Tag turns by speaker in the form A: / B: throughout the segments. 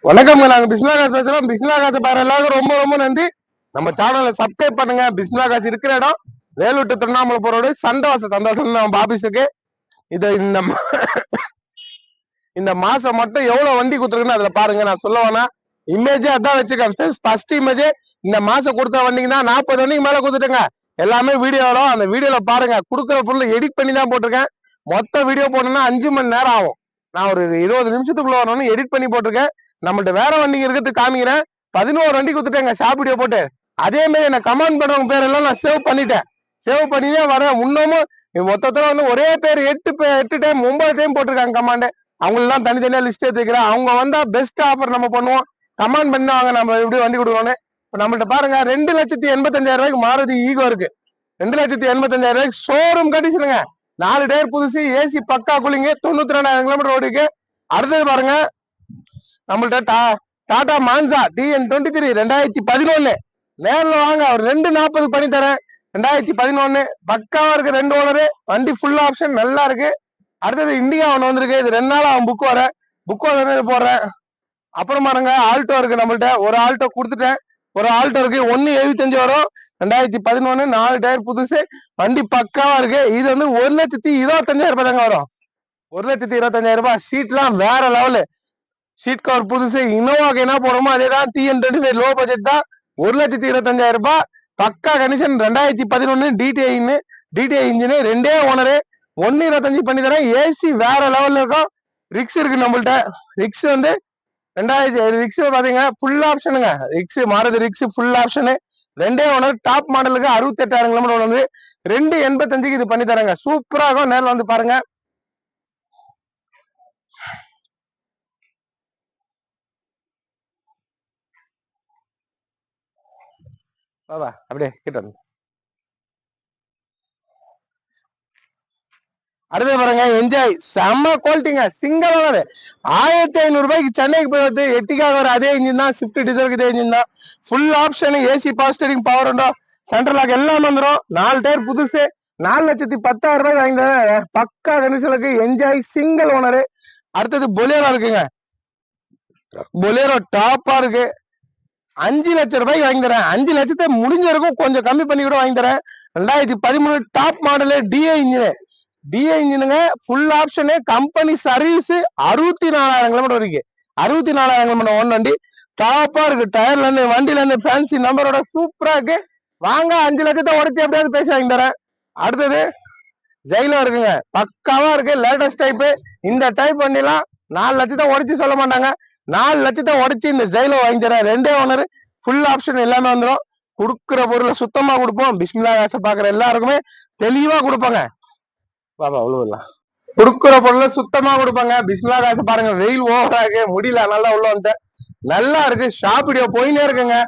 A: வணக்கம் நாங்க பிஸ்மிலா காசு பேசுறோம். பிஸ்மிலா காசு பாரு எல்லாருக்கும் ரொம்ப ரொம்ப நன்றி. நம்ம சேனலை சப்ஸ்கிரைப் பண்ணுங்க. பிஸ்மிலா காசு இருக்கிற இடம். வேலூர் திருவண்ணாமலை போறோட சந்தோஷம் சந்தோஷம் நம்ம ஆபீஸுக்கு இது இந்த மா- இந்த மாசம் மட்டும் எவ்வளவு வண்டி கொடுத்துருக்குன்னு அதுல பாருங்க. நான் சொல்ல வேணா இமேஜே அதான் வச்சிருக்கேன் ஃபர்ஸ்ட் இமேஜே இந்த மாசம் கொடுத்த வண்டிங்கன்னா நாற்பது வண்டிக்கு மேல கொடுத்துட்டுங்க. எல்லாமே வீடியோ வரும். அந்த வீடியோல பாருங்க. கொடுக்குற பொருள் எடிட் பண்ணி தான் போட்டிருக்கேன். மொத்த வீடியோ போடணும்னா அஞ்சு மணி நேரம் ஆகும். நான் ஒரு இருபது நிமிஷத்துக்குள்ள வரணும்னு எடிட் பண்ணி போட்டிருக்கேன். நம்மள்ட்ட வேற வண்டிங்க இருக்கிறது காமிக்கிறேன். பதினோரு வண்டி கொடுத்துட்டேங்க ஷாப் போட்டு. அதே மாதிரி என்ன கமெண்ட் பண்றவங்க பேரெல்லாம் நான் சேவ் பண்ணிட்டேன். சேவ் பண்ணியே வரேன். இன்னமும் மொத்தத்துல வந்து ஒரே பேர் எட்டு பேர் எட்டு டைம் ஒன்பது டைம் போட்டிருக்காங்க கமாண்டு அவங்களெல்லாம் தனித்தனியா லிஸ்ட் எடுத்துக்கிறேன். அவங்க வந்தா பெஸ்ட் ஆஃபர் நம்ம பண்ணுவோம். கமாண்ட் பண்ணுவாங்க நம்ம எப்படி வண்டி கொடுக்கணும்னு. இப்போ நம்மள்ட்ட பாருங்க ரெண்டு லட்சத்தி எண்பத்தஞ்சாயிரம் ரூபாய்க்கு மாறுதி ஈகோ இருக்கு. ரெண்டு லட்சத்தி எண்பத்தஞ்சாயிரம் ரூபாய்க்கு ஷோரூம் கண்டிஷனுங்க நாலு டயர் புதுசு ஏசி பக்கா குளிங்க தொண்ணூத்தி ரெண்டாயிரம் கிலோமீட்டர் ஓடிக்கு அடுத்தது பாருங்க நம்மள்ட்ட டா Tata Manza T N twenty three ரெண்டாயிரத்தி பதினொன்னு. நேரில் வாங்க ஒரு ரெண்டு நாற்பது பண்ணி தரேன். ரெண்டாயிரத்தி பதினொன்னு பக்காவா இருக்கு ரெண்டு ஓனரு. வண்டி ஃபுல் ஆப்ஷன் நல்லா இருக்கு. அடுத்தது இண்டிகா ஒன்று வந்திருக்கு. இது ரெண்டு நாள் அவன் புக் வர. புக் வந்து போடுறேன். அப்புறம் பாருங்க ஆல்டோ இருக்கு நம்மள்ட்ட. ஒரு ஆல்டோ கொடுத்துட்டேன். ஒரு ஆல்டோ இருக்கு. ஒன்னு எழுபத்தஞ்சு வரும். ரெண்டாயிரத்தி பதினொன்னு நாலு டயர் புதுசு. வண்டி பக்காவா இருக்கு. இது வந்து ஒரு லட்சத்தி இருபத்தஞ்சாயிரம் ரூபாய் தாங்க வரும். ஒரு லட்சத்தி இருபத்தஞ்சாயிரம் ரூபாய். சீட்லாம் வேற லெவலு சீட் கவர் புதுசு இனோவாக்கு என்ன போடுறோமோ அதே தான் T N twenty five low budget தான். ஒரு லட்சத்தி இருபத்தஞ்சாயிரம் ரூபாய். பக்கா கண்டிஷன் ரெண்டாயிரத்தி பதினொன்னு டிடிஐன்னு டிடிஐ இன்ஜினு ரெண்டே ஓனரு ஒன்னு இருபத்தஞ்சு பண்ணி தரேன். ஏசி வேற லெவல்ல இருக்கும். ரிக்ஸ் இருக்கு நம்மள்ட்ட. ரிக்ஸ் வந்து ரெண்டாயிரத்தி ரிக்ஸ் பாத்தீங்க ஃபுல் ஆப்ஷனுங்க ரிக்ஸ் மாறுது ரிக்ஸ் ஃபுல் ஆப்ஷனு ரெண்டே ஓனர் டாப் மாடலுக்கு அறுபத்தி எட்டாயிரம் கிலோமீட்டர் வந்து ரெண்டு எண்பத்தஞ்சுக்கு இது பண்ணி தரேங்க. சூப்பராக இருக்கும். நேரில் வந்து பாருங்க. பாபா அப்படியே கிட்ட வந்து அடுத்து பாருங்க என்ஜாய் செம்ம குவாலிட்டிங்க சிங்கிள் ஓனர் ஆயிரத்தி ஐநூறு ரூபாய்க்கு சென்னைக்கு போய் வந்து எட்டிக்காக வர அதே இன்ஜின் தான் ஸ்விஃப்ட் டீசலுக்கு இதே இன்ஜின் தான் full option AC power steering power உண்டோ சென்ட்ரல் லாக் எல்லாம் வந்துடும் நாலு டயர் புதுசு நாலு லட்சத்தி பத்தாயிரம் ரூபாய் வாங்கி பக்கா கணிசலுக்கு என்ஜாய் சிங்கிள் ஓனரு அடுத்தது பொலேரோ இருக்குங்க பொலேரோ டாப்பா இருக்கு அஞ்சு லட்சம் ரூபாய்க்கு வாங்கி தரேன். அஞ்சு லட்சத்தை முடிஞ்ச வரைக்கும் கொஞ்சம் கம்மி பண்ணி கூட வாங்கி தரேன். ரெண்டாயிரத்தி பதிமூணு top model DA engine DA இன்ஜினுங்க full option company service அறுபத்தி நாலாயிரம் கிலோமீட்டர் வரைக்கும் அறுபத்தி நாலாயிரம் கிலோமீட்டர் ஒன் வண்டி. டாப்பா இருக்கு. டயர்ல இருந்து வண்டியில இருந்து ஃபேன்சி நம்பரோட சூப்பரா இருக்கு. வாங்க அஞ்சு லட்சத்தை உடச்சி எப்படியாவது பேசி வாங்கி தரேன். அடுத்தது ஜெயிலும் இருக்குங்க. பக்காவா இருக்கு. லேட்டஸ்ட் டைப் இந்த டைப் வண்டிலாம் நாலு லட்சத்தை உடச்சி சொல்ல மாட்டாங்க. நாலு லட்சத்தை உடச்சி இந்த ஜெயிலோ வாங்கி தரேன் ரெண்டே ஓனர் ஃபுல் ஆப்ஷன் எல்லாமே வந்துடும் கொடுக்குற பொருளை சுத்தமா கொடுப்போம். பிஸ்மிலா காசை பாக்குற எல்லாருக்குமே தெளிவா கொடுப்பாங்க. பாபா அவ்வளவு கொடுக்குற பொருளை சுத்தமா கொடுப்பாங்க. பிஸ்மிலா காசு பாருங்க. வெயில் ஓவரா இருக்கு முடியல. நல்லா உள்ள வந்தேன் நல்லா இருக்கு. ஷாப் வீடியோ போயினே இருக்குங்க.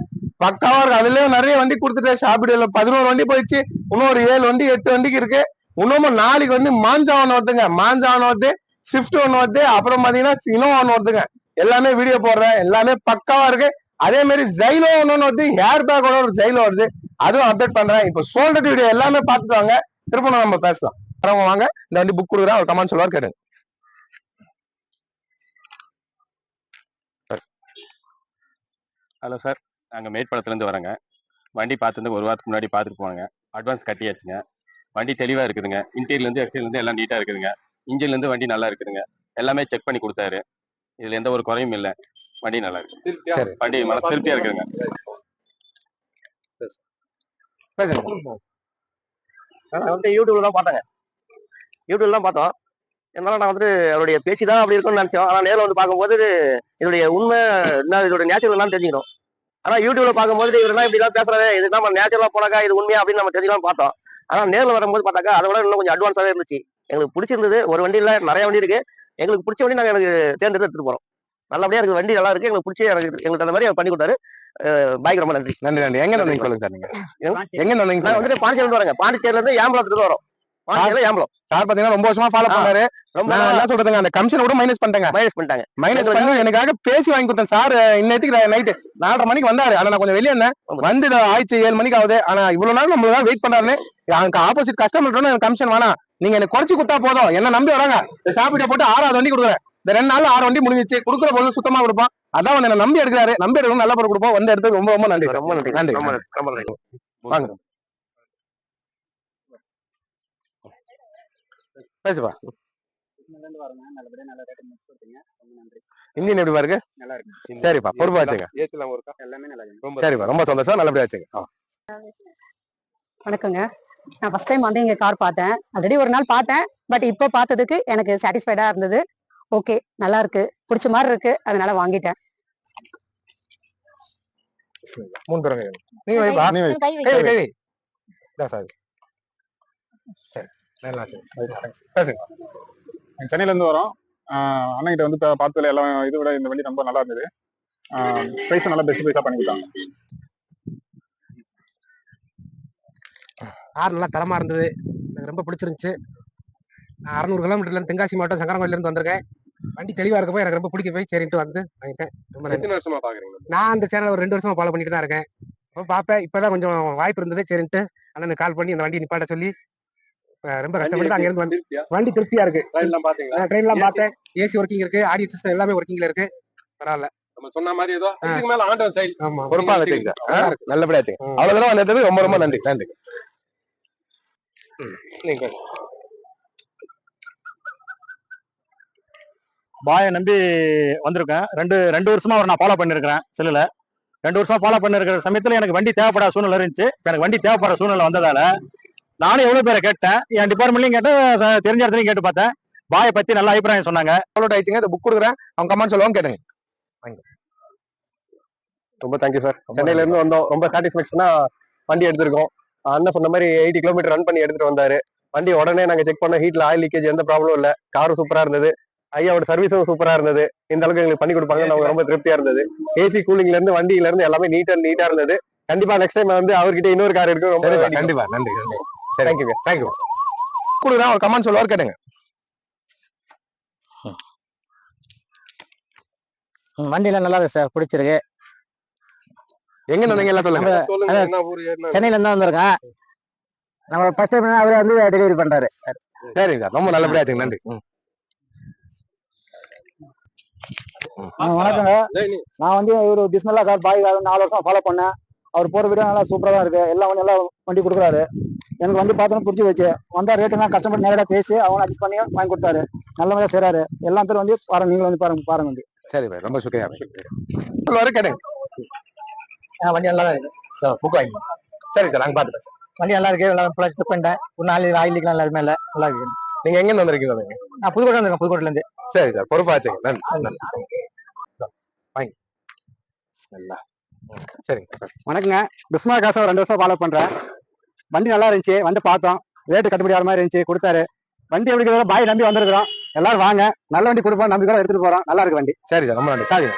A: பக்காவா இருக்கு. அதுலயும் நிறைய வண்டி கொடுத்துட்டேன். ஷாப் வீடியோல பதினோரு வண்டி போயிடுச்சு. இன்னும் ஒரு ஏழு வண்டி எட்டு வண்டிக்கு இருக்கு. இன்னமும் நாளைக்கு வந்து மாஞ்சா ஒன்று வருதுங்க. மாஞ்சா ஒன்று வருது ஸ்விஃப்ட் ஒன்று வருது. அப்புறம் பாத்தீங்கன்னா இனோவா ஒன்று வருதுங்க. எல்லாமே வீடியோ போடுறேன் எல்லாமே பக்காவா இருக்கு. அதே மாதிரி ஜைலோ ஒன்று வந்து ஹேர் பேக்கோட ஒரு ஜைலோ வருது. அதுவும் அப்டேட் பண்றேன். இப்போ சோல்டர் வீடியோ எல்லாமே பார்த்துட்டு வாங்க. திரும்ப நம்ம பேசலாம். வரவங்க வாங்க. இந்த வண்டி புக் கொடுக்குறேன். அவர் கமெண்ட் சொல்லுவார் கேட்டுங்க.
B: ஹலோ சார் நாங்கள் மேற்படத்துலேருந்து வரோங்க. வண்டி பார்த்துருந்து ஒரு வாரத்துக்கு முன்னாடி பார்த்துட்டு போனாங்க அட்வான்ஸ் கட்டியாச்சுங்க. வண்டி தெளிவாக இருக்குதுங்க. இன்டீரியர்லேருந்து எக்ஸ்டீரியர்லேருந்து எல்லாம் நீட்டாக இருக்குதுங்க. இன்ஜின்லேருந்து வண்டி நல்லா இருக்குதுங்க. எல்லாமே செக் பண்ணி கொடுத்தாரு. இதில் எந்த ஒரு குறையும் இல்லை. வண்டி நல்லா இருக்கு.
A: சரி.
B: வண்டி நல்லா திருப்தியாக இருக்குதுங்க
A: பேசுங்க.
C: நான் வந்து யூடியூப்ல தான் பார்த்தேங்க. யூடியூப்ல தான் பார்த்தோம். இருந்தாலும் நான் வந்து அவருடைய பேச்சு தான் அப்படி இருக்கும்னு நினைச்சோம். ஆனால் நேரில் வந்து பார்க்கும்போது இதோடைய உண்மை என்ன இதோட நேச்சுரல் எல்லாம் தெரிஞ்சுக்கணும் ஆனால் யூடியூப்ல பார்க்கும்போது இவர் என்ன இப்படி தான் பேசுறாரு? இது நம்ம நேச்சுரலாக போனாக்கா இது உண்மையா அப்படின்னு நம்ம தெரிஞ்சுக்கலாம் பார்த்தோம். ஆனால் நேரில் வரும்போது பார்த்தாக்கா அதை விட இன்னும் கொஞ்சம் அட்வான்ஸாகவே இருந்துச்சு. எங்களுக்கு பிடிச்சிருந்தது. ஒரு வண்டி இல்லை நிறைய வண்டி இருக்கு. எங்களுக்கு பிடிச்ச வண்டி நாங்கள் எனக்கு தேர்ந்தெடுத்து எடுத்துட்டு போறோம். நல்லபடியா இருக்கு வண்டி நல்லா இருக்கு எங்களுக்கு பிடிச்சி எனக்கு எங்களுக்கு அந்த மாதிரி அவர் பண்ணி கொடுத்தாரு. பாய்க்கு ரொம்ப நன்றி.
A: நன்றி நன்றி. எங்க வந்தீங்க சொல்லுங்க சார் நீங்க? எங்க? வந்தீங்க
C: நான் வந்துட்டு பாண்டிச்சேரியில வரேங்க. பாண்டிச்சேரியில இருந்து ஏம்பலத்துக்கு வரோம். ஏம்பலம்
A: சார் பாத்தீங்கன்னா ரொம்ப வருஷமா ஃபாலோ. பண்ணாரு
C: ரொம்ப
A: என்ன சொல்றதுங்க அந்த கமிஷன் கூட மைனஸ் பண்ணிட்டேங்க.
C: மைனஸ் பண்ணிட்டாங்க.
A: மைனஸ் பண்ணி எனக்காக பேசி வாங்கி கொடுத்தேன் சார். இன்னத்துக்கு நைட்டு நாலரை மணிக்கு வந்தாரு. ஆனா நான் கொஞ்சம் வெளியே இருந்தேன். வந்து ஆயிடுச்சு ஏழு மணிக்கு ஆகுது. ஆனா இவ்வளவு நாள் நம்மள தான் வெயிட் பண்றாருன்னு. எனக்கு ஆப்போசிட் கஸ்டமர் எனக்கு கமிஷன் வேணாம். நீங்க எனக்கு குறைச்சு கொடுத்தா போதும். என்ன நம்பி வராங்க? சாப்பிட்ட போட்டு ஆறாவது வண்டி கொடுக்குறேன். இந்த ரெண்டு நாள் ஆறு வண்டி முடிஞ்சிச்சு. கொடுக்குற பொருள் சுத்தமா கொடுப்போம். அதான் வந்து என்ன நம்பி எடுக்கிறாரு. நம்பி எடுக்கணும் நல்ல பொருள் கொடுப்போம். வந்து எடுத்து ரொம்ப ரொம்ப நன்றி சார்.
C: ரொம்ப நன்றி.
A: நன்றி.
C: ரொம்ப நன்றி. ரொம்ப நன்றி.
A: வாங்க. பேசுப்பா இன்ஜின் எப்படி பாருங்க
B: நல்லா இருக்கு
A: சரிப்பா பொறுப்பா வச்சுங்க
B: ஏத்துலாம் ஒருக்கா எல்லாமே நல்லா இருக்கு ரொம்ப
A: சரிப்பா ரொம்ப சந்தோஷம். நல்லபடியா வச்சுங்க.
D: வணக்கங்க. நான் ஃபர்ஸ்ட் டைம் வந்து இங்க கார் பார்த்தேன். ஆல்ரெடி ஒரு நாள் பார்த்தேன். பட் இப்போ பார்த்ததுக்கு எனக்கு சாட்டிஸ்ஃபைடா இருந்தது. ஓகே நல்லா இருக்கு பிடிச்ச மாதிரி இருக்கு. அதனால வாங்கிட்டேன்.
A: மூணு பேரும் கைங்க. நீங்க வைப்பா நீ வை. கை வை, கை வை இதான் சார். பேசுங்க
E: நாங்க சென்னையில இருந்து வரோம். அண்ணன்கிட்ட வந்து பார்த்ததுல எல்லாம் இதை விட இந்த வண்டி ரொம்ப நல்லா இருந்தது. ப்ரைஸ் நல்லா பெஸ்ட் ப்ரைஸா பண்ணி கொடுத்தாங்க.
F: கார் நல்லா தரமா இருந்தது. எனக்கு ரொம்ப பிடிச்சிருந்துச்சு. நான் அறநூறு கிலோமீட்டர்ல இருந்து தென்காசி மாவட்டம் சங்கரங்கோயில இருந்து வந்திருக்கேன். வண்டி தெளிவா இருக்கப்போ எனக்கு ரொம்ப பிடிக்க போய் சரின்ட்டு வந்து வாங்கிட்டேன். ரொம்ப
B: எத்தனை வருஷமா பாக்குறீங்க?
F: நான் அந்த சேனல் ஒரு ரெண்டு வருஷமா ஃபாலோ பண்ணிட்டு தான் இருக்கேன். அப்போ பார்ப்பேன் இப்பதான் கொஞ்சம் வாய்ப்பு இருந்தது சரின்ட்டு அண்ணனுக்கு கால் பண்ணி இந்த வண்டி நிப்பாட்ட சொல்லி ரொம்ப கஷ்டப்பட்டு அங்க இருந்து வந்து வண்டி திருப்தியா இருக்கு.
B: எல்லாம்
F: ட்ரெயின்லாம்
B: AC
F: பார்த்தேன். ஏசி ஒர்க்கிங் இருக்கு ஆடியோ சிஸ்டம் எல்லாமே ஒர்க்கிங்ல இருக்கு. பரவாயில்ல.
B: நம்ம சொன்ன மாதிரி ஏதோ இதுக்கு மேல ஆண்டவன் சைல்
F: ஆமா.
A: பொறுப்பா வச்சுங்க சார்
F: நல்லா இருக்கு
A: நல்லபடியா வச்சுங்க
F: ம்.
A: அவ்வளவு தூரம் வந்ததுக்கு ரொம்ப ரொம்ப நன்றி. நன்றி.
G: பாயை நம்பி வந்திருக்கேன். ரெண்டு ரெண்டு வருஷமா அவர் நான் ஃபாலோ பண்ணிருக்கிறேன் செல்லுல. ரெண்டு வருஷமா ஃபாலோ பண்ணிருக்கிற சமயத்துல எனக்கு வண்டி தேவைப்படாத சூழ்நிலை இருந்துச்சு. எனக்கு வண்டி தேவைப்படுற சூழ்நிலை வந்ததால நானும் எவ்வளவு பேரை கேட்டேன். என் டிபார்ட்மெண்ட்லயும் கேட்டு ச- தெரிஞ்ச இடத்துலயும் கேட்டு பார்த்தேன். பாயை பத்தி நல்ல அபிப்பிராயம் சொன்னாங்க.
A: அப்லோட் ஆயிடுச்சுங்க இந்த புக் கொடுக்குறேன். அவங்க கமெண்ட் சொல்லுவாங்க கேட்டுங்க. ரொம்ப தேங்க்யூ சார் சென்னையில இருந்து வந்தோம். ரொம்ப சாட்டிஸ்பேக்ஷனா வண்டி எடுத்திருக்கோம். அண்ணன் சொன்ன மாதிரி எயிட்டி கிலோமீட்டர் ரன் பண்ணி எடுத்துட்டு வந்தாரு. வண்டி உடனே நாங்க செக் பண்ண ஹீட்ல ஆயில் லீக்கேஜ் எந்த ப்ராப்ளம் இல்ல. காரும் சூப்பரா இருந்தது. ஐயாவோட சர்வீஸும் சூப்பரா இருந்தது. இந்த அளவுக்கு எங்களுக்கு பண்ணி கொடுப்பாங்க. நமக்கு ரொம்ப திருப்தியா இருந்தது. ஏசி கூலிங்ல இருந்து வண்டியில இருந்து எல்லாமே நீட் அண்ட் நீட்டா இருந்தது. கண்டிப்பா நெக்ஸ்ட் டைம் வந்து அவர்கிட்ட இன்னொரு கார் இருக்கு ரொம்ப கண்டிப்பா நன்றி நன்றி. சரி. தேங்க்யூ தேங்க்யூ கொடுக்குறேன். ஒரு கமெண்ட் சொல்லுவார் கேட்டுங்க.
H: வண்டிலாம் நல்லா இருக்கு சார் பிடிச்சிருக்கு.
A: எங்க நினைங்க எல்லாம் சொல்லுங்க.
H: சென்னையில இருந்து வந்திருக்கேன் நம்ம ஃபர்ஸ்ட் டைம் அவரே வந்து டெலிவரி பண்றாரு.
A: சரிங்க சார் ரொம்ப நல்லபடியா வச்சுங்க நன்றி. ம்.
H: வணக்கங்க. நான் வந்து இவரு பிஸ்மில்லா கார் பாய் கார் நாலு வருஷம் ஃபாலோ பண்ணேன். அவர் போற வீடியோ நல்லா சூப்பரா தான் இருக்கு. எல்லாம் வந்து நல்லா வண்டி கொடுக்குறாரு. எனக்கு வந்து பார்த்தோன்னு பிடிச்சி வச்சு வந்தா ரேட்டு நான் கஸ்டமர் நேரடியாக பேசி அவங்க அட்ஜஸ்ட் பண்ணி வாங்கி கொடுத்தாரு. நல்ல மாதிரியா செய்றாரு. எல்லா பேரும் வந்து பாருங்க நீங்களும் வந்து பாருங்க பாருங்க வண்டி.
A: சரி பாய் ரொம்ப சுக்கையா சொல்லுவாரு கேட்டுங்க
H: வண்டி நல்லா தான் இருக்கு.
A: புக் வாங்கி. சரி சார் நாங்க பாத்துட்டோம் சார்
H: வண்டி நல்லா இருக்கு. நல்லா செக் பண்ணிட்டேன். ஒரு நாலு ஆயில் லீக்லாம் நல்லா மேல நல்லா இருக்கு.
A: நீங்க எங்க இருந்து வந்திருக்கீங்க?
H: நான் புதுக்கோட்டை வந்திருக்கேன் புதுக்கோட்டையில இருந்து.
A: சரி சார். பொறுப்பா வச்சுங்க நன்றி. வாங்கி. பிஸ்மில்லா. சரிங்க.
H: வணக்கங்க. பிஸ்மா காசை ரெண்டு வருஷம் ஃபாலோ பண்றேன். வண்டி நல்லா இருந்துச்சு. வந்து பார்த்தோம். ரேட்டு கட்டுப்படி ஆகிற மாதிரி இருந்துச்சு. கொடுத்தாரு. வண்டி எப்படி பாய் நம்பி வந்திருக்கிறோம். எல்லாரும் வாங்க. நல்ல வண்டி கொடுப்போம். நம்பி கூட எடுத்துட்டு போறோம். நல்லா இருக்கு வண்டி.
A: சரி சார். ரொம்ப நன்றி. சாரி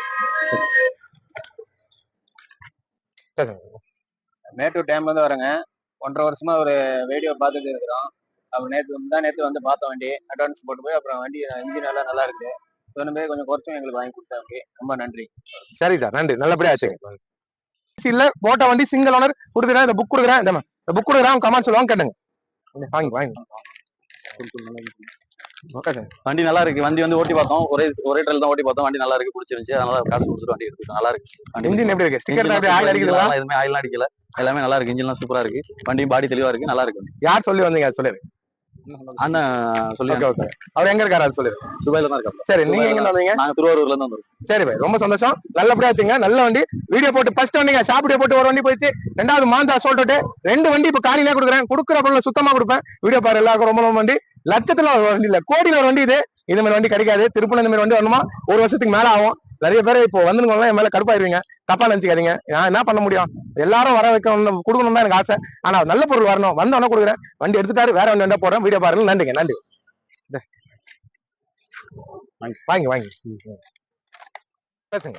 I: மேட்டூர் டேம்ல இருந்து வரேங்க. ஒன்றரை வருஷமா ஒரு வீடியோ பார்த்துட்டு இருக்கிறோம். அப்புறம் நேற்று தான் நேற்று வந்து பார்த்தோம் வண்டி. அட்வான்ஸ் போட்டு போய் அப்புறம் வண்டி இன்ஜின் எல்லாம் நல்லா இருக்கு. சொன்ன கொஞ்சம் குறைச்சும் எங்களுக்கு வாங்கி கொடுத்தாங்க ரொம்ப நன்றி.
A: சரி சார் நன்றி. நல்லபடியா வச்சுங்க இல்ல போட்ட வண்டி சிங்கிள் ஓனர் கொடுக்குறேன் இந்த புக் கொடுக்குறேன் இந்த புக் கொடுக்குறேன் கமெண்ட் சொல்லுவாங்க கேட்டுங்க. வாங்கி வாங்கி
G: வண்டி நல்லா இருக்கு. வண்டி வந்து ஓட்டி பார்த்தோம். ஒரே ஒரே ட்ரெயில் தான் ஓட்டி பார்த்தோம். வண்டி நல்லா இருக்கு. பிடிச்சிருந்துச்சு. அதனால காசு கொடுத்துட்டு வண்டி எடுத்துட்டோம் நல்லா இருக்கு.
A: இன்ஜின் எப்படி இருக்கு? ஸ்டிக்கர் ஆயில்
G: engine எதுவுமே ஆயில் அடிக்கல. எல்லாமே நல்லா இருக்கு. இன்ஜின்லாம் சூப்பரா இருக்கு. வண்டி பாடி தெளிவா இருக்கு. நல்லா இருக்கு.
A: யார் சொல்லி வந்தீங்க? அது சொல்லிரு
G: அண்ணன் சொல்லி
A: ஓகே ஓகே. அவர் எங்க இருக்காரு? அது
G: துபாயில தான்
A: சரி நீங்க எங்க வந்தீங்க?
G: நாங்க திருவாரூர்ல இருந்து
A: சரி பாய். ரொம்ப சந்தோஷம். நல்லபடியா வச்சுங்க நல்ல வண்டி. வீடியோ போட்டு ஃபர்ஸ்ட் வண்டிங்க. ஷாப் வீடியோ போட்டு ஒரு வண்டி போயிடுச்சு. ரெண்டாவது மாந்தா சொல்லிட்டு ரெண்டு வண்டி இப்ப காலிலே கொடுக்குறேன். கொடுக்குற பொருள் சுத்தமா கொடுப்பேன். வீடியோ பாரு எல்லாருக்கும் ரொம்ப ரொம்ப வண்டி லட்சத்துல ஒரு வண்டி இல்ல கோடியில ஒரு வண்டி இது. இது மாதிரி வண்டி கிடைக்காது. திருப்பூர் இந்த மாதிரி வண்டி வரணுமா? ஒரு வருஷத்துக்கு மேல ஆகும். நிறைய பேர் இப்போ வந்துருக்கோம்ல என் மேல கடுப்பாயிருவீங்க. தப்பா நினைச்சுக்காதீங்க. நான் என்ன பண்ண முடியும்? எல்லாரும் வர வைக்க கொடுக்கணும் தான் எனக்கு ஆசை. ஆனா நல்ல பொருள் வரணும். வந்தோடனே கொடுக்குறேன். வண்டி எடுத்துட்டாரு. வேற வண்டி வந்தா போறேன் வீடியோ பாருங்க. நன்றிங்க. நன்றி. வாங்கி. வாங்கி பேசுங்க.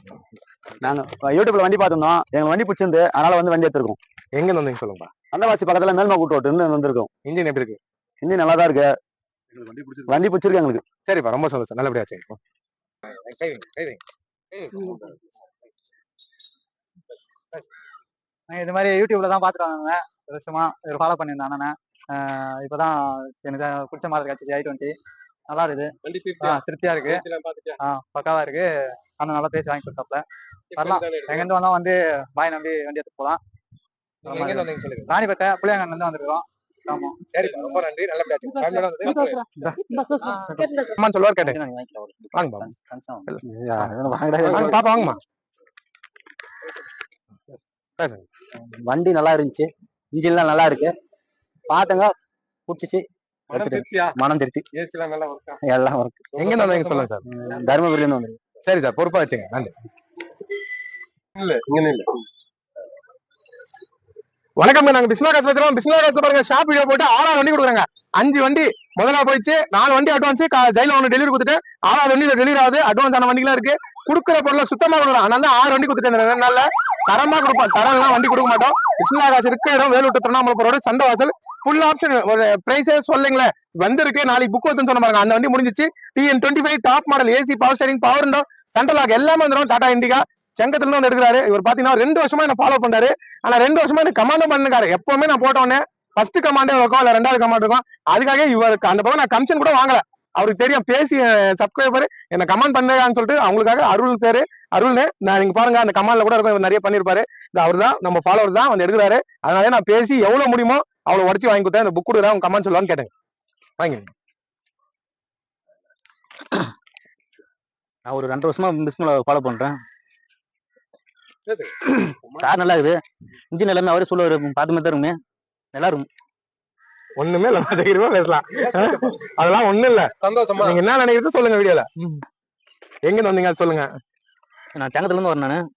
G: நாங்க யூடியூப்ல வண்டி பார்த்திருந்தோம். எங்க வண்டி பிடிச்சிருந்து அதனால வந்து வண்டி எடுத்திருக்கோம்.
A: எங்க வந்தீங்க சொல்லுங்க
G: அந்தவாசி பக்கத்துல மேல்மா கூட்டு வந்திருக்கோம்.
A: இன்ஜின் எப்படி இருக்கு?
G: இன்ஜின் நல்லா தான் இருக்கு வண்டி பிடிச்சிருக்கு. எங்களுக்கு.
A: சரிப்பா. ரொம்ப சந்தோஷம். நல்லபடியா வச்சுங்க கை வைங்க, கை வைங்க. கை வைங்க.
H: இது மாதிரி யூடியூப்ல தான் பாத்துருவாங்க வருஷமா இவர் ஃபாலோ பண்ணியிருந்தேன் அண்ணனை. இப்பதான் எனக்கு பிடிச்ச மாதிரி கிடைச்சிச்சு ஐ டுவெண்ட்டி நல்லா இருக்குது. திருப்தியா இருக்கு. ஆ, பக்காவா இருக்கு. அண்ணன் நல்லா பேசி வாங்கி கொடுத்தாப்ல. வரலாம். எங்க இருந்து வந்தா வந்து பாய் நம்பி வண்டி எடுத்து
A: வந்தீங்க சொல்லுங்க.
H: ராணிப்பேட்டை புளியங்கன்ல இருந்து வந்திருக்கோம் ஆமா.
A: சரி ரொம்ப நன்றி. நல்ல பேச்சு. ஃபேமிலியோட வந்து அம்மா சொல்லுவார் கேட்டேன். வாங்க வாங்க வாங்க பாப்பா வாங்கம்மா.
H: வண்டி நல்லா இருந்துச்சு. இன்ஜின்லாம் நல்லா இருக்கு. பாட்டுங்க பிடிச்சிச்சு.
A: மனம்
H: திருப்தி.
A: ஏசிலாம் நல்லா ஒர்க்கா
H: எல்லாம் இருக்கு
A: எங்க இருந்து வந்தீங்க சொல்லுங்க சார்?
H: தருமபுரியில இருந்து வந்திருக்கு
A: சரி சார். பொறுப்பா வச்சுங்க. நன்றி. இல்ல இங்க இல்ல. வணக்கம் நாங்க பிஸ்மா காசு பேசுறோம். பிஸ்மா காசு பாருங்க ஷாப் வீடியோ போட்டு ஆறாவது வண்டி கொடுக்குறாங்க. அஞ்சு வண்டி முதல்ல போயிடுச்சு. நாலு வண்டி அட்வான்ஸ் ஜெயில ஒன்று டெலிவரி கொடுத்துட்டு ஆறாவது வண்டி டெலிவரி ஆகுது. அட்வான்ஸ் ஆன வண்டிலாம் இருக்கு. கொடுக்குற பொருளை சுத்தமா கொடுக்கலாம் அதனால ஆறு வண்டி கொடுத்துட்டேன் ரெண்டு நாள்ல. தரமா கொடுப்போம். தரம்லாம் வண்டி கொடுக்க மாட்டோம். பிஸ்மா காசு இருக்க இடம் வேலூர் திருவண்ணாமலை ரோடு சண்டை வாசல் ஃபுல் ஆப்ஷன் ஒரு பிரைஸே சொல்லுங்களேன் வந்திருக்கு நாளைக்கு புக் வருதுன்னு சொன்ன பாருங்க. அந்த வண்டி முடிஞ்சிச்சு. TN twenty five top model AC power steering power இருந்தோம் சென்ட்ரல் லாக் எல்லாமே வந்துடும் டாடா இண்டிகா செங்கத்துல இருந்து வந்து எடுக்கிறாரு. இவர் பாத்தீங்கன்னா ரெண்டு வருஷமா என்ன ஃபாலோ பண்றாரு. ஆனா ரெண்டு வருஷமா எனக்கு கமாண்டும் பண்ணிருக்காரு. எப்பவுமே நான் போட்ட உடனே ஃபர்ஸ்ட் கமாண்டே இருக்கும் இல்ல ரெண்டாவது கமாண்ட் இருக்கும். அதுக்காக இவருக்கு அந்த பக்கம் நான் கமிஷன் கூட வாங்கல. அவருக்கு தெரியும் பேசி சப்ஸ்கிரைபர் என்ன கமெண்ட் பண்ணுறான்னு சொல்லிட்டு அவங்களுக்காக அருள் பேரு அருள்னு நான் நீங்க பாருங்க அந்த கமாண்ட்ல கூட இருக்கும் இவர் நிறைய பண்ணிருப்பாரு. இந்த அவர் தான் நம்ம ஃபாலோவர் தான் வந்து எடுக்கிறாரு. அதனால நான் பேசி எவ்வளவு முடியுமோ அவ்வளவு உடச்சு வாங்கி கொடுத்தேன். இந்த புக் கொடுக்குறேன் அவங்க கமெண்ட் சொல்லுவான்னு கேட்டேன். வாங்கி
G: நான் ஒரு ரெண்டு வருஷமா பிஸ்மில் ஃபாலோ பண்றேன். கார் நல்லா இருக்குது இன்ஜின் எல்லாமே அவரே சொல்லுவாரு பார்த்து மாதிரி தான் இருக்குமே. நல்லா இருக்கும்
A: ஒண்ணுமே இல்ல தைரியமா பேசலாம். அதெல்லாம் ஒண்ணும் இல்ல.
C: சந்தோஷமா?
A: நீங்க என்ன நினைக்கிறது சொல்லுங்க வீடியோல. எங்க இருந்து வந்தீங்க? அது சொல்லுங்க.
G: நான் தங்கத்துல இருந்து வரேன் நான்.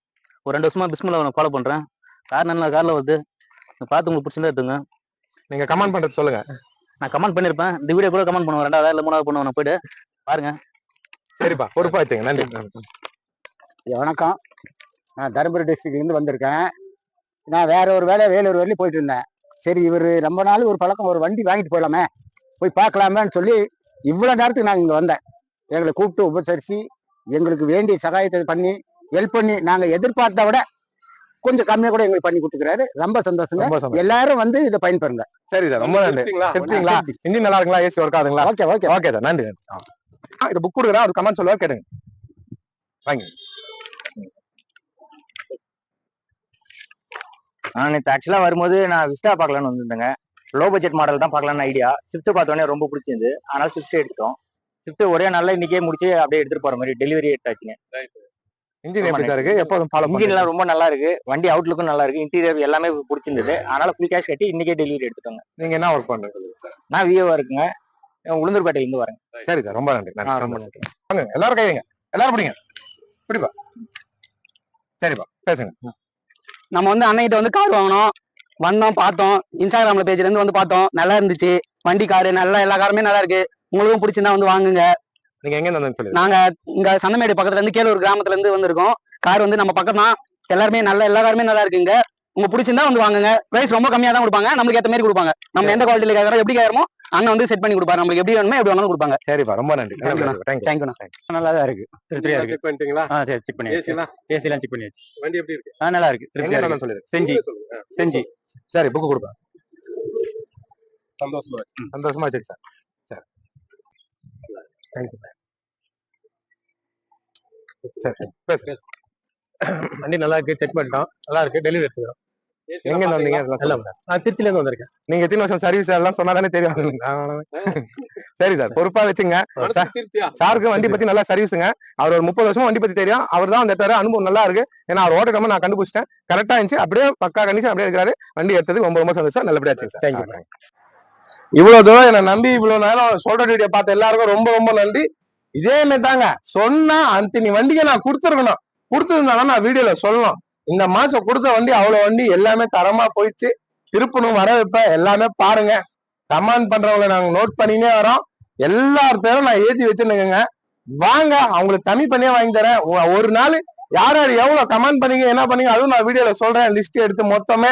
G: ஒரு ரெண்டு வருஷமா பிஸ்மில் ஃபாலோ பண்றேன். கார் நல்லா கார்ல வருது. பார்த்து உங்களுக்கு பிடிச்சிருந்தா எடுத்துங்க.
A: நீங்க கமெண்ட் பண்றது சொல்லுங்க.
G: நான் கமெண்ட் பண்ணிருப்பேன். இந்த வீடியோ கூட கமெண்ட் பண்ணுவேன். ரெண்டாவது இல்ல மூணாவது பண்ணுவேன். நான் போயிட்டு பாருங்க.
A: சரிப்பா பொறுப்பா வச்சுங்க. நன்றி.
H: வணக்கம். நான் தருமபுரி டிஸ்ட்ரிக்ட்லேருந்து வந்திருக்கேன். நான் வேற ஒரு வேலையை வேலூர் வரையும் போயிட்டு இருந்தேன். சரி இவர் ரொம்ப நாள் ஒரு பழக்கம் ஒரு வண்டி வாங்கிட்டு போயிடலாமே. போய் பார்க்கலாமேன்னு சொல்லி இவ்வளோ நேரத்துக்கு நான் இங்கே வந்தேன். எங்களை கூப்பிட்டு உபசரித்து எங்களுக்கு வேண்டிய சகாயத்தை பண்ணி ஹெல்ப் பண்ணி நாங்கள் எதிர்பார்த்த விட கொஞ்சம் கம்மியாக கூட எங்களுக்கு பண்ணி கொடுத்துக்கிறாரு. ரொம்ப
A: சந்தோஷம்.
H: எல்லாரும் வந்து இதை பயன்பெறுங்க.
A: சரி சார். ரொம்ப நன்றி. திருப்திங்களா? இன்ஜின் நல்லா இருக்குங்களா? AC work ஆகுதுங்களா?
H: Okay okay.
A: Okay sir. நன்றி இது புக் கொடுக்குறேன். அது கமெண்ட் சொல்லுவா கேட்டுங்க. வாங்கி.
I: நான் நேற்று ஆக்சுவலாக வரும்போது நான் விஸ்டா பார்க்கலான்னு வந்திருந்தேங்க. லோ பட்ஜெட் மாடல் தான் பார்க்கலான்னு ஐடியா ஸ்விஃப்ட் பார்த்தோன்னே ரொம்ப பிடிச்சிருந்து அதனால ஸ்விஃப்ட் எடுத்தோம் ஸ்விஃப்ட் ஒரே நாள்ல இன்னைக்கே முடிச்சு அப்படியே எடுத்துட்டு போற மாதிரி டெலிவரி எடுத்தாச்சுங்க.
A: இன்ஜின் எப்படி சார் இருக்கு? எப்போதும் ஃபாலோ
I: இன்ஜின் எல்லாம் ரொம்ப நல்லா இருக்கு. வண்டி அவுட்லுக்கும் நல்லா இருக்கு. இன்டீரியர் எல்லாமே பிடிச்சிருந்தது. அதனால ஃபுல் கேஷ் கட்டி இன்னைக்கே டெலிவரி எடுத்துட்டோங்க.
A: நீங்க என்ன ஒர்க் பண்றீங்க? சார்
I: நான் விஏவா இருக்குங்க. உளுந்தூர்பேட்டையில இருந்து வரேன்
A: சரி சார் ரொம்ப நன்றி.
I: ரொம்ப
A: நன்றி. எல்லாரும் கைவிங்க எல்லாரும் பிடிங்க. பிடிப்பா. சரிப்பா. பேசுங்க.
H: நம்ம வந்து அண்ணன்கிட்ட வந்து கார் வாங்கினோம். வந்தோம் பார்த்தோம். இன்ஸ்டாகிராம்ல பேஜ்ல இருந்து வந்து பார்த்தோம். நல்லா இருந்துச்சு. வண்டி காரு நல்லா எல்லா காருமே நல்லா இருக்கு. உங்களுக்கும் பிடிச்சிருந்தா வந்து வாங்குங்க.
A: நீங்க எங்க இருந்து
H: நாங்க இங்க சந்தமேடு பக்கத்துல இருந்து கேலூர் கிராமத்துல இருந்து வந்திருக்கோம். கார் வந்து நம்ம பக்கம் தான் எல்லாருமே நல்ல எல்லா காருமே நல்லா இருக்குங்க. உங்க பிடிச்சிருந்தா வந்து வாங்குங்க. பிரைஸ் ரொம்ப கம்மியா தான் கொடுப்பாங்க. நம்மளுக்கு ஏத்த மாதிரி கொடுப்பாங்க. நம்ம எந்த குவாலிட்டியில கேட்கறோம் எப்படி கேட்கறோமோ அண்ணன் வந்து செட் பண்ணி கொடுப்பாரு. நம்மளுக்கு எப்படி வேணுமோ எப்படி வேணாலும் கொடுப்பாங்க.
A: சரிப்பா. ரொம்ப நன்றி.
H: Thank you,
A: தேங்க்யூ
H: தேங்க்யூ நல்லா தான் இருக்கு. திருப்தியா இருக்கு.
A: செக் பண்ணிட்டீங்களா?
H: ஆ சரி செக் பண்ணி
A: ஏசி எல்லாம்
H: செக் பண்ணியாச்சு.
A: வண்டி எப்படி இருக்கு?
H: ஆ நல்லா இருக்கு. திருப்தியா இருக்கு.
A: சொல்லுங்க
H: செஞ்சி. செஞ்சி.
A: சரி புக் கொடுப்பா. சந்தோஷமா சந்தோஷமா வச்சுக்கு சார். சரி. தேங்க்யூ சரி பேசு. வண்டி நல்லா இருக்கு. செக் பண்ணிட்டோம். நல்லா இருக்கு. டெலிவரி எடுத்துக்கிறோம். எங்க வந்தீங்க? அதெல்லாம் நான் திருச்சில இருந்து வந்திருக்கேன். நீங்க எத்தனை வருஷம் சர்வீஸ் எல்லாம் சொன்னா தானே தெரியும். சரி சார் பொறுப்பா வச்சுங்க. சாருக்கு வண்டி பத்தி நல்லா சர்வீஸுங்க அவர் ஒரு முப்பது வருஷமா வண்டி பத்தி தெரியும். அவர் தான் அந்த அனுபவம் நல்லா இருக்கு. ஏன்னா அவர் ஓட்டக்காம நான் கண்டுபிடிச்சிட்டேன். கரெக்டா இருந்துச்சு. அப்படியே பக்கா கண்டிஷன் அப்படியே இருக்கிறாரு வண்டி எடுத்தது ரொம்ப ரொம்ப சந்தோஷம். நல்லபடியா தேங்க்யூ இவ்வளவு தூரம் என்ன நம்பி இவ்வளவு நேரம் சொல்ற வீடியோ பார்த்த எல்லாருக்கும் ரொம்ப ரொம்ப நன்றி. இதே மாதிரி தாங்க. சொன்னா அத்தனி வண்டியை நான் கொடுத்துருக்கணும். கொடுத்துருந்தாலும் நான் வீடியோல சொல்லணும். இந்த மாசம் கொடுத்த வண்டி அவ்வளவு வண்டி எல்லாமே தரமா போயிடுச்சு. திருப்பணும் வர வைப்ப எல்லாமே பாருங்க. கமெண்ட் பண்றவங்களை நாங்க நோட் பண்ணினே வரோம். எல்லார் நான் ஏத்தி வச்சிருந்தேங்க. வாங்க அவங்களுக்கு கம்மி பண்ணியே வாங்கி தரேன். ஒரு நாள் யார் யார் எவ்வளவு கமெண்ட் பண்ணீங்க என்ன பண்ணீங்க அதுவும் நான் வீடியோல சொல்றேன். லிஸ்ட் எடுத்து மொத்தமே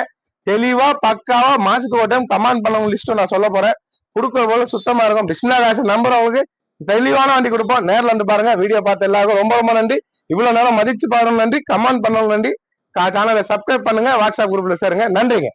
A: தெளிவா பக்காவா மாசத்துக்கு ஒரு டைம் கமெண்ட் பண்ணவங்க லிஸ்ட்டும் நான் சொல்ல போறேன். கொடுக்குற போல சுத்தமா இருக்கும். பிஸ்மிலா காசு நம்பர் அவங்களுக்கு. தெளிவான வண்டி கொடுப்போம். நேரில் வந்து பாருங்க. வீடியோ பார்த்த எல்லாருக்கும் ரொம்ப ரொம்ப நன்றி. இவ்வளவு நேரம் மதிச்சு பாருங்க நன்றி. கமெண்ட் பண்ணவங்க நன்றி. சேனலை சப்ஸ்கிரைப் பண்ணுங்க வாட்ஸ்அப் குரூப்ல சேருங்க. நன்றிங்க.